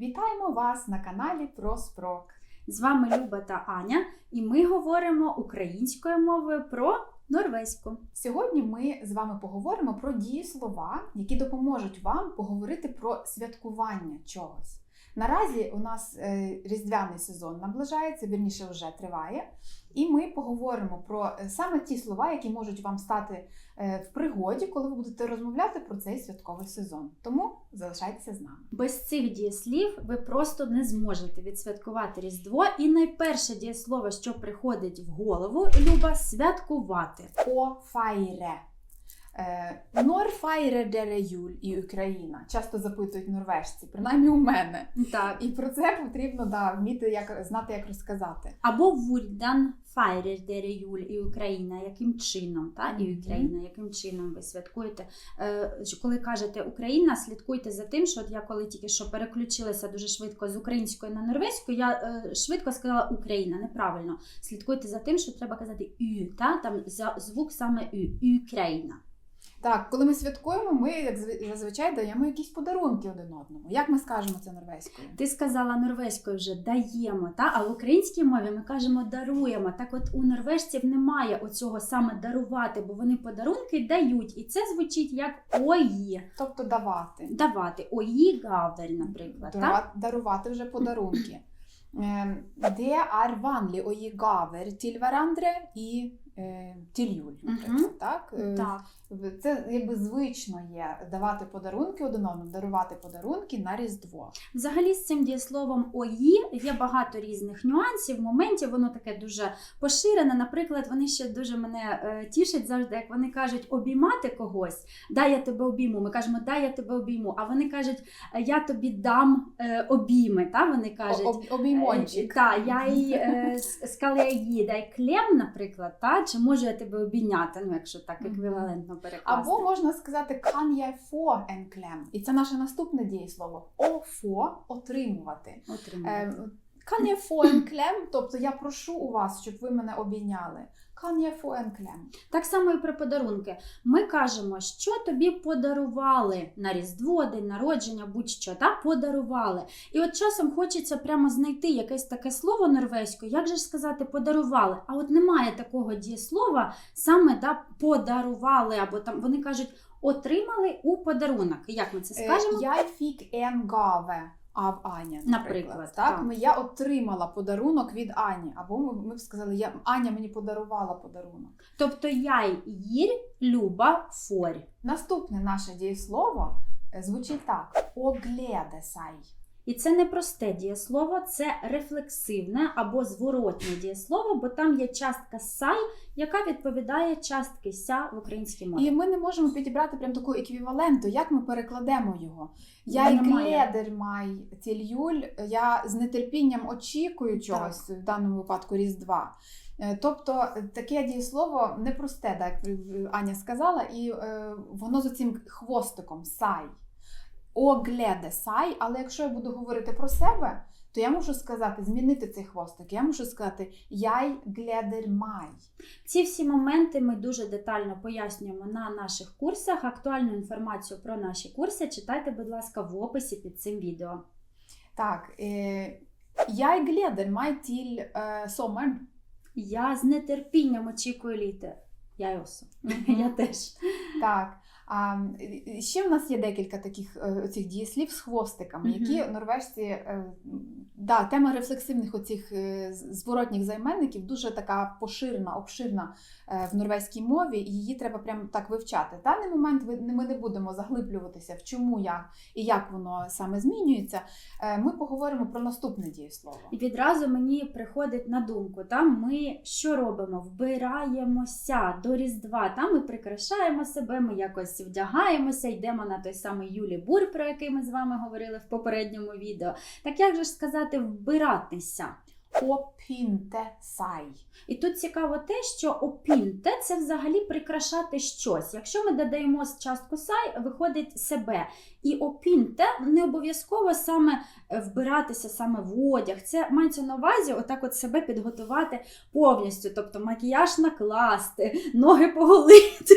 Вітаємо вас на каналі Проспрок. З вами Люба та Аня, і ми говоримо українською мовою про норвезьку. Сьогодні ми з вами поговоримо про дієслова, які допоможуть вам поговорити про святкування чогось. Наразі у нас е, різдвяний сезон наближається, вірніше вже триває. І ми поговоримо про е, саме ті слова, які можуть вам стати е, в пригоді, коли ви будете розмовляти про цей святковий сезон. Тому залишайтеся з нами. Без цих дієслів ви просто не зможете відсвяткувати Різдво. І найперше дієслово, що приходить в голову, Люба святкувати. Å Е, feirer dere jul i Україна? Часто запитують норвежці, принаймні у мене. Так. І про це потрібно да, вміти як, знати, як розказати. Або Вульдан файрер дере юль і Україна, яким чином, та і Україна, яким чином ви святкуєте. Е, коли кажете Україна, слідкуйте за тим, що от я коли тільки що переключилася дуже швидко з української на норвезьку, я е, швидко сказала Україна, неправильно. Слідкуйте за тим, що треба казати ю, та там за звук саме ю, Україна. Так, коли ми святкуємо, ми як зв- зазвичай даємо якісь подарунки один одному. Як ми скажемо це норвезькою? Ти сказала норвезькою вже даємо, та а в українській мові ми кажемо даруємо. Так, от у норвежців немає оцього саме дарувати, бо вони подарунки дають, і це звучить як ої. Тобто давати. Давати ої гавер, наприклад. Так? Дарувати, вже подарунки. Е, Det er vanlig å gi gaver til hverandre jul. Так? Е, Так. Це якби звично є давати подарунки один одному, дарувати подарунки на Різдво. Взагалі з цим дієсловом ої є багато різних нюансів, моментів. Воно таке дуже поширене. Наприклад, вони ще дуже мене е, тішать завжди, як вони кажуть обіймати когось. Дай я тебе обійму. Ми кажемо, дай я тебе обійму. А вони кажуть, «Е, я тобі дам е, обійми. Та вони кажуть. Об, обіймончик. Так, я їй с- сказала їй дай клем, наприклад, та чи можу я тебе обійняти, ну якщо так еквівалентно перекласти. Або можна сказати kan я en klem. І це наше наступне дієслово. О få отримувати. отримувати. Е, Kan jeg få en klem? Тобто я прошу у вас, щоб ви мене обійняли. Kan jeg få en klem? Так само і про подарунки. Ми кажемо, що тобі подарували на Різдво, день народження, будь-що, та подарували. І от часом хочеться прямо знайти якесь таке слово норвезькою, як же ж сказати подарували. А от немає такого дієслова саме да, подарували, або там вони кажуть отримали у подарунок. Як ми це Е, скажемо? Jeg fikk en gave в Аня, наприклад. Наприклад, так? так. Я отримала подарунок від Ані. Або ми, ми б сказали, я, Аня мені подарувала подарунок. Тобто я їр, люба, форь. Наступне наше дієслово е, звучить так: огледе сай. І це не просте дієслово, це рефлексивне або зворотнє дієслово, бо там є частка сай, яка відповідає частки ся в українській мові. І ми не можемо підібрати прям таку еквіваленту, як ми перекладемо його. Я гледер май цільюль, я з нетерпінням очікую чогось в даному випадку Різдва. Е, Тобто е, таке дієслово непросте, так як е, Аня сказала, і воно з цим хвостиком сай. Огледе сай, але якщо я буду говорити про себе, то я можу сказати, змінити цей хвостик. Я можу сказати яй гледер май. Ці всі моменти ми дуже детально пояснюємо на наших курсах. Актуальну інформацію про наші курси читайте, будь ласка, в описі під цим відео. Так, е, jeg gleder meg til е. Я з нетерпінням очікую літа. Я. Я теж. Так. А, ще в нас є декілька таких е, цих дієслів з хвостиками, які норвежці. е, Да, тема рефлексивних оцих е, зворотніх займенників дуже така поширена, обширна в норвезькій мові, і її треба прямо так вивчати. В даний момент ми не будемо заглиблюватися в чому як і як воно саме змінюється. Ми поговоримо про наступне дієслово. І відразу мені приходить на думку, там ми що робимо? Вбираємося до Різдва, там ми прикрашаємо себе, ми якось вдягаємося, йдемо на той самий Юлі Бур, про який ми з вами говорили в попередньому відео. Так як же ж сказати вбиратися? Опінте сай. І тут цікаво те, що опінте це взагалі прикрашати щось. Якщо ми додаємо частку сай, виходить себе. І опінте не обов'язково саме е, вбиратися саме в одяг. Це мається на увазі, отак от себе підготувати повністю, тобто макіяж накласти, ноги поголити.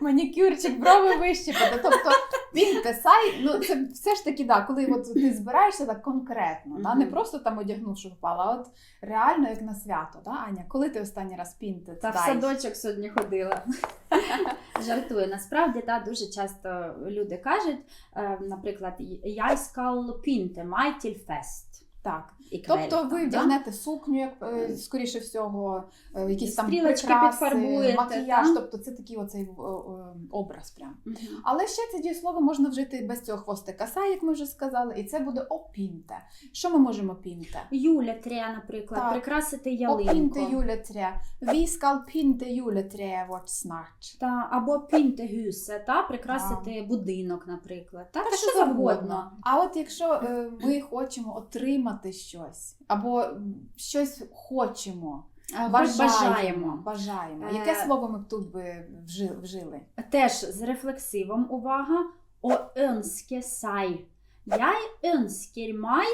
Манікюрчик, брови вищипати. Тобто пінте, сай, ну це все ж таки, да, коли от ти збираєшся так конкретно, да, не просто там одягнув, що впала, а от реально як на свято, да, Аня, коли ти останній раз пінте? Та в садочок сьогодні ходила. Жартую. Насправді та дуже часто люди кажуть, е, наприклад, я meg til fest. Так. І Тобто ви да? вдягнете сукню, як е, скоріше всього, е, якісь там Стрілочки прикраси, підфарбуєте, макіяж, та? тобто це такий оцей о, образ прям. Мгм. Але ще це дієслово можна вжити без цього хвостика сай, як ми вже сказали, і це буде опінте. Що ми можемо пінте? Юля Тря, наприклад, Так. прикрасити Опінте ялинку. юлетря. Vi skal pynte juletreet vårt snart. Та, або пінте гюсе, та, прикрасити будинок, наприклад. Та, Та що завгодно. А от якщо е, ми хочемо отримати щось, або щось хочемо, бажаємо, Бажаємо. бажаємо. Е, Яке слово ми б тут би вжили? Теж з рефлексивом увага. О ønske seg. Jeg ønsker meg.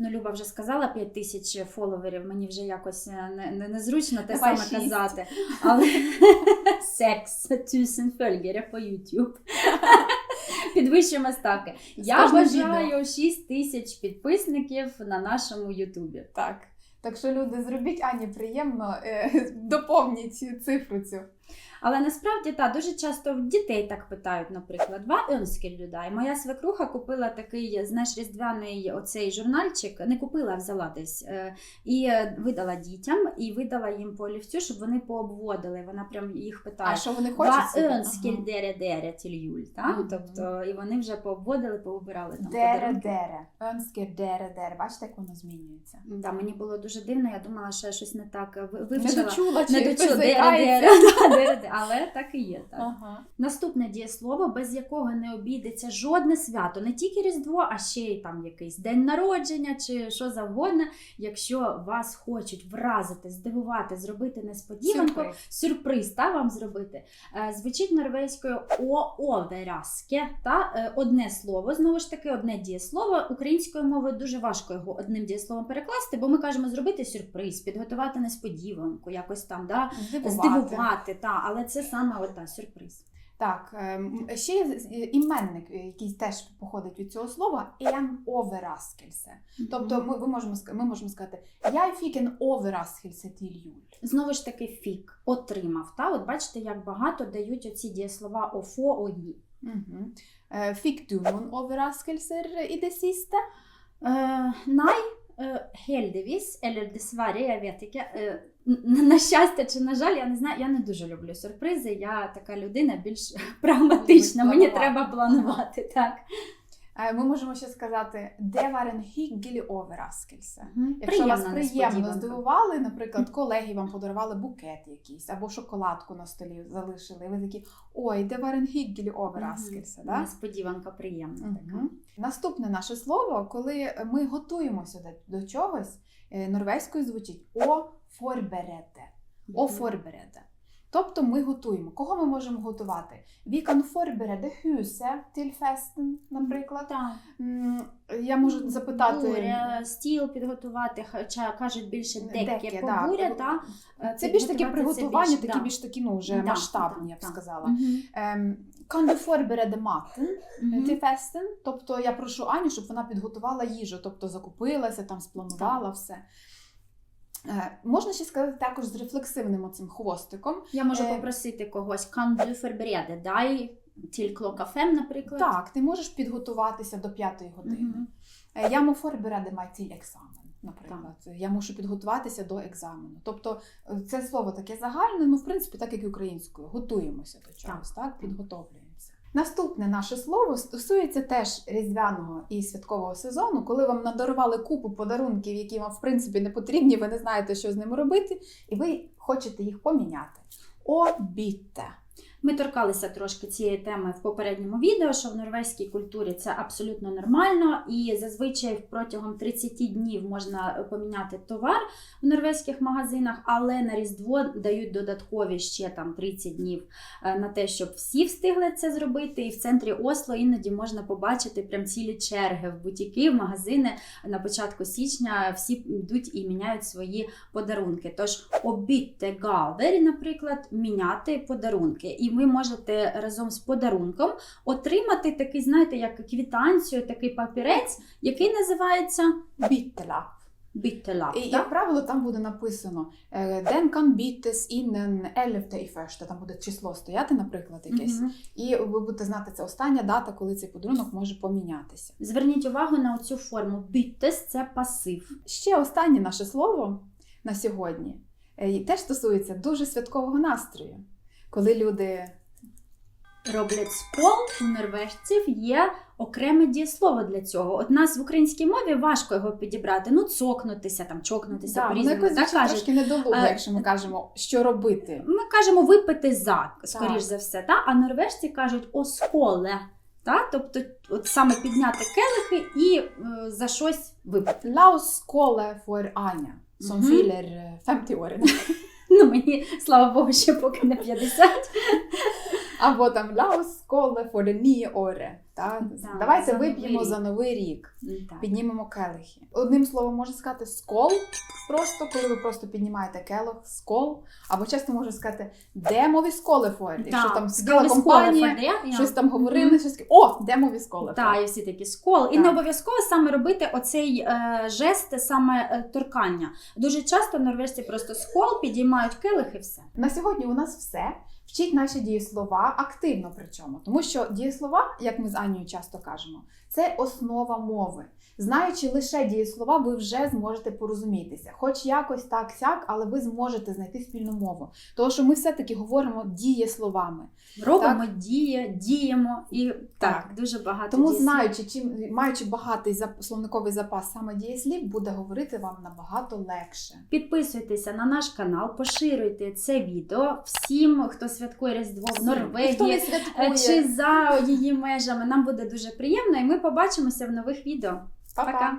Ну, Люба вже сказала 5 тисяч фоловерів, мені вже якось е, не, не, незручно те Давай саме шість. казати. Але 6 тисяч фольгерів по YouTube. Підвищуємо ставки. Я бажаю 6 тисяч підписників на нашому Ютубі. Так. Так що, люди, зробіть Ані приємно, е, доповніть цифру цю. Але насправді та дуже часто в дітей так питають, наприклад, ва людей. Моя свекруха купила такий, знаєш, різдвяний оцей журнальчик, не купила, а взяла десь е, і е, видала дітям, і видала їм по олівцю, щоб вони пообводили. Вона прям їх питає. А що вони хочуть? Дере дере тіль юль, та? Мгм. Тобто, і вони вже пообводили, поубирали там Дере-дере. Önsker, дере, дере. Бачите, як воно змінюється? Да, мені було дуже дивно, я думала, що я щось не так е, ви- Не дочула, чи Не дочула, дере, але так і є. Так. Ага. Наступне дієслово, без якого не обійдеться жодне свято, не тільки Різдво, а ще й там якийсь день народження чи що завгодно. Якщо вас хочуть вразити, здивувати, зробити несподіванку, Сюрприз. сюрприз та вам зробити. Е, Звучить норвезькою овераске, та е, одне слово, знову ж таки, одне дієслово. Українською мовою дуже важко його одним дієсловом перекласти, бо ми кажемо зробити сюрприз, підготувати несподіванку, якось там, да, Здивувати. здивувати. Та, але це саме от, та, сюрприз. Так, ем, ще є іменник, який теж походить від цього слова, en overraskelse. Тобто ми, ви можемо, ми можемо сказати «Jeg fikk en overraskelse til jul». Знову ж таки, фік отримав. Та? От бачите, як багато дають оці дієслова офо, огі. Eh, Fikk du noen overraskelser i det siste? Е, най, е, heldigvis, eller dessverre, я vet ikke. На щастя чи на жаль, я не знаю. Я не дуже люблю сюрпризи. Я така людина більш прагматична. Мені треба планувати. Так. Е, Ми можемо ще сказати «Det var en hyggelig Якщо вас приємно здивували, наприклад, колеги вам подарували букет якийсь або шоколадку на столі залишили, і ви такі «Ой, en hyggelig Да? Несподіванка приємна така. Наступне наше слово, коли ми готуємося до, чогось, е, норвезькою звучить «о forberede». «О Мгм. Forberede». Тобто ми готуємо. Кого ми можемо готувати? Vi kan forberede huset til festen, наприклад. Так. Я можу запитати. Буря, стіл підготувати, хоча кажуть більше деке, по буря, та е, Це більш таке приготування, більш- такі да. більш такі, ну, вже Да, масштабні, да, я б да. сказала. Ем, Kan du forberede maten til festen? Тобто я прошу Аню, щоб вона підготувала їжу, тобто закупилася, там спланувала все. Е, Можна ще сказати також з рефлексивним оцим хвостиком. Я можу Е, попросити когось du дай klokka fem, наприклад. Так, ти можеш підготуватися до п'ятої години. Е, Я forberede meg til екзамен, наприклад. Я мушу підготуватися до екзамену. Тобто це слово таке загальне, ну в принципі, так як і українською. Готуємося до чогось, так, підготовлюємося. Наступне наше слово стосується теж різдвяного і святкового сезону, коли вам надарували купу подарунків, які вам в принципі не потрібні, ви не знаєте, що з ними робити, і ви хочете їх поміняти. Обіте. Ми торкалися трошки цієї теми в попередньому відео, що в норвезькій культурі це абсолютно нормально, і зазвичай протягом 30 днів можна поміняти товар в норвезьких магазинах, але на Різдво дають додаткові ще там 30 днів е, на те, щоб всі встигли це зробити. І в центрі Осло іноді можна побачити прям цілі черги в бутіки, в магазини на початку січня. Всі йдуть і міняють свої подарунки. Тож обідьте гавері, наприклад, міняти подарунки. І ви можете разом з подарунком отримати такий, знаєте, як квітанцію, такий папірець, який називається Біттелап. біттелап. І, як правило, там буде написано е, Den kan bytes innen 11 і første. Там буде число стояти, наприклад, якесь. І ви будете знати, це остання дата, коли цей подарунок може помінятися. Зверніть увагу на цю форму. Біттес це пасив. Ще останнє наше слово на сьогодні е, і теж стосується дуже святкового настрою, коли люди роблять скол, у норвежців є окреме дієслово для цього. От нас в українській мові важко його підібрати. Ну, цокнутися, там, чокнутися да, по-різному. якось так трошки недолуго, Е, якщо ми кажемо, що робити. Ми кажемо випити за, скоріш Так. за все, та? а норвежці кажуть осколе. Та? Тобто, от саме підняти келихи і е, за щось випити. Laus skåle for Anja, som fyller eh, 50 år. Ну, мені, слава Богу, ще поки не 50. Або там Laus skåle for det nye. Та? Да, Давайте за вип'ємо за новий рік. Так. Піднімемо келихи. Одним словом, можна сказати скол, просто коли ви просто піднімаєте келих, скол. Або часто можна сказати демові сколи фор. Якщо там сиділа компанія, щось там говорили, щось таке, о, демові сколи. Так, і всі такі скол. І не обов'язково саме робити оцей е, жест, саме е, торкання. Дуже часто норвежці просто скол, підіймають келих і все. На сьогодні у нас все. Вчіть наші дієслова активно причому, тому що дієслова, як ми з Анією часто кажемо, це основа мови. Знаючи лише дієслова, ви вже зможете порозумітися, хоч якось так сяк, але ви зможете знайти спільну мову. Тому що ми все-таки говоримо дієсловами. Робимо діє, діємо і так, Так. дуже багато Тому, дієслів. знаючи, чим маючи багатий словниковий запас саме дієслів, буде говорити вам набагато легше. Підписуйтеся на наш канал, поширюйте це відео всім, хто святкує Різдво в Хто не Норвегії святкує, е, чи за її межами. Нам буде дуже приємно, і ми побачимося в нових відео. Пока!